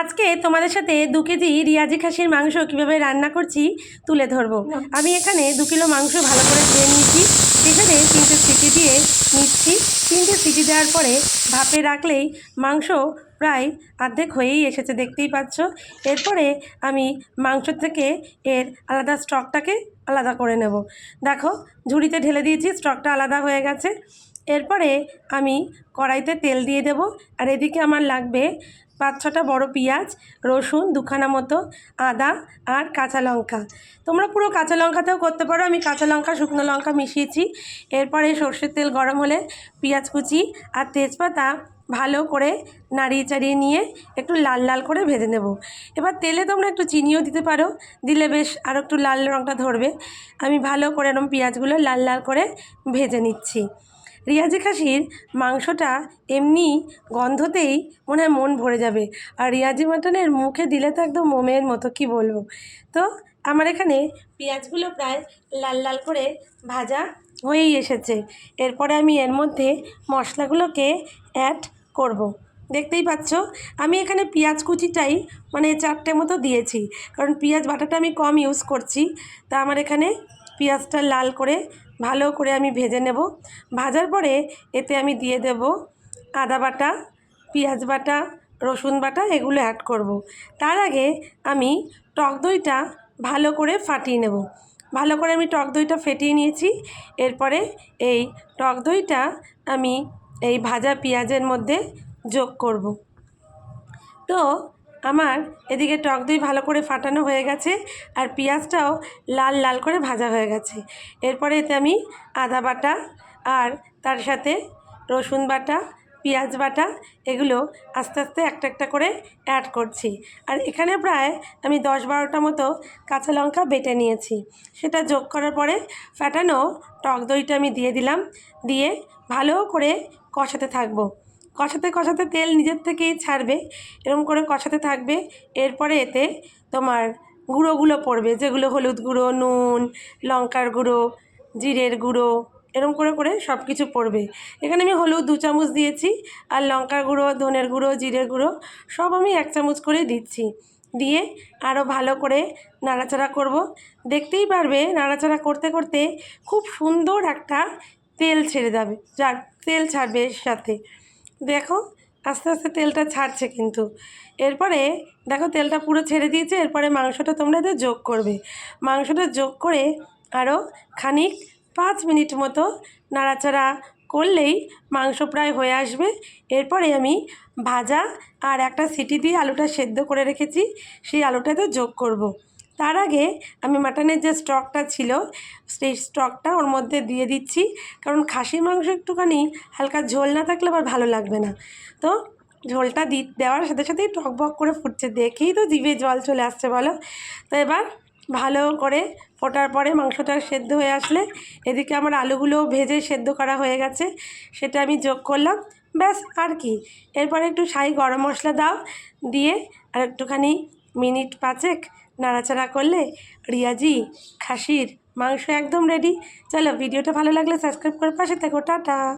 আজকে তোমাদের সাথে দু কেজি রিয়াজি খাসির মাংস কীভাবে রান্না করছি তুলে ধরবো। আমি এখানে দু কিলো মাংস ভালো করে ধুয়ে নিয়েছি। এখানে তিনটে সিটি দিয়ে নিচ্ছি। তিনটে সিটি দেওয়ার পরে ভাপে রাখলেই মাংস প্রায় অর্ধেক হয়েই এসেছে দেখতেই পাচ্ছ। এরপরে আমি মাংস থেকে এর আলাদা স্টকটাকে আলাদা করে নেব। দেখো ঝুড়িতে ঢেলে দিয়েছি স্টকটা আলাদা হয়ে গেছে। এরপরে আমি কড়াইতে তেল দিয়ে দেব। আর এদিকে আমার লাগবে পাঁচ ছটা বড় পেঁয়াজ, রসুন দুখানা মতো, আদা আর কাঁচা লঙ্কা। তোমরা পুরো কাঁচা লঙ্কাতেও করতে পারো। আমি কাঁচা লঙ্কা, শুকনো লঙ্কা মিশিয়েছি। এরপরে সর্ষের তেল গরম হলে পেঁয়াজ কুচি আর তেজপাতা ভালো করে নাড়িয়ে চাড়িয়ে নিয়ে একটু লাল লাল করে ভেজে নেব। এবার তেলে তোমরা একটু চিনিও দিতে পারো। দিলে বেশ আরও একটু লাল রঙটা ধরবে। আমি ভালো করে এরকম পেঁয়াজগুলো লাল লাল করে ভেজে নিচ্ছি। রিয়াজি খাসির মাংসটা এমনি গন্ধতেই মনে হয় মন ভরে যাবে। আর রিয়াজি মাটনের মুখে দিলে তো একদম মোমের মতো, কি বলব? তো আমার এখানে পেঁয়াজগুলো প্রায় লাল লাল করে ভাজা হয়েই এসেছে। এরপরে আমি এর মধ্যে মশলাগুলোকে অ্যাড করব। দেখতেই পাচ্ছ, আমি এখানে পেঁয়াজ কুচিটাই মানে চারটে মতো দিয়েছি। কারণ পেঁয়াজ বাটাটা আমি কম ইউজ করছি, তা আমার এখানে পেঁয়াজটা লাল করে ভালো করে আমি ভেজে নেব ভাজার পরে এতে আমি দিয়ে দেব আদা বাটা, পেঁয়াজ বাটা, রসুন বাটা, এগুলো অ্যাড করব। তার আগে আমি টক দইটা ভালো করে ফাটিয়ে নেব ভালো করে আমি টক দইটা ফেটিয়ে নিয়েছি এরপরে এই টক দইটা আমি এই ভাজা পেঁয়াজের মধ্যে যোগ করব। তো আমার এদিকে টক দই ভালো করে ফাটানো হয়ে গেছে আর পেঁয়াজটাও লাল লাল করে ভাজা হয়ে গেছে। এরপরে এতে আমি আদা বাটা আর তার সাথে রসুন বাটা, পেঁয়াজ বাটা এগুলো আস্তে আস্তে একটা একটা করে অ্যাড করছি। আর এখানে প্রায় আমি দশ বারোটা মতো কাঁচা লঙ্কা বেটে নিয়েছি। সেটা যোগ করার পরে ফাটানো টক দইটা আমি দিয়ে দিলাম। দিয়ে ভালো করে কষাতে থাকব। কষাতে কষাতে তেল নিজের থেকেই ছাড়বে এরকম করে কষাতে থাকবে। এরপরে এতে তোমার গুঁড়োগুলো পড়বে, যেগুলো হলুদ গুঁড়ো, নুন, লঙ্কার গুঁড়ো, জিরের গুঁড়ো এরকম করে করে সব কিছু পড়বে। এখানে আমি হলুদ দু চামচ দিয়েছি, আর লঙ্কার গুঁড়ো, ধনের গুঁড়ো, জিরের গুঁড়ো, সব আমি এক চামচ করে দিচ্ছি। দিয়ে আরও ভালো করে নাড়াচাড়া করব। দেখতেই পারবে, নাড়াচাড়া করতে করতে খুব সুন্দর একটা তেল ছেড়ে যাবে, যার তেল ছাড়বে এর সাথে। দেখো, আস্তে আস্তে তেলটা ছাড়ছে কিন্তু। এরপরে দেখো, তেলটা পুরো ছেড়ে দিয়েছে, এরপরে মাংসটা তোমরা এতে যোগ করবে। মাংসটা যোগ করে আরও খানিক পাঁচ মিনিট মতো নাড়াচাড়া করলেই মাংস প্রায় হয়ে আসবে। এরপরে আমি ভাজা আর একটা সিটি দিয়ে আলুটা সেদ্ধ করে রেখেছি, সেই আলুটাতে যোগ করব। তার আগে আমি মাটনের যে স্টকটা ছিল, সেই স্টকটা ওর মধ্যে দিয়ে দিচ্ছি। কারণ খাসির মাংস একটুখানি হালকা ঝোল না থাকলে আবার ভালো লাগবে না। তো ঝোলটা দি, দেওয়ার সাথে সাথেই টক টকবক করে ফুটছে। দেখেই তো জিভে জল চলে আসছে, বলো। তো এবার ভালো করে ফোটার পরে মাংসটা সেদ্ধ হয়ে আসলে এদিকে আমার আলুগুলো ভেজে সেদ্ধ করা হয়ে গেছে। সেটা আমি যোগ করলাম। ব্যাস, আর কি। এরপরে একটু সাই গরম মশলা দাও। দিয়ে আর একটুখানি মিনিট পাঁচেক নাড়াচাড়া করলে রিয়াজি, খাসির মাংস একদম রেডি চলো ভিডিওটা ভালো লাগলে সাবস্ক্রাইব করে পাশে থাকো। টাটা।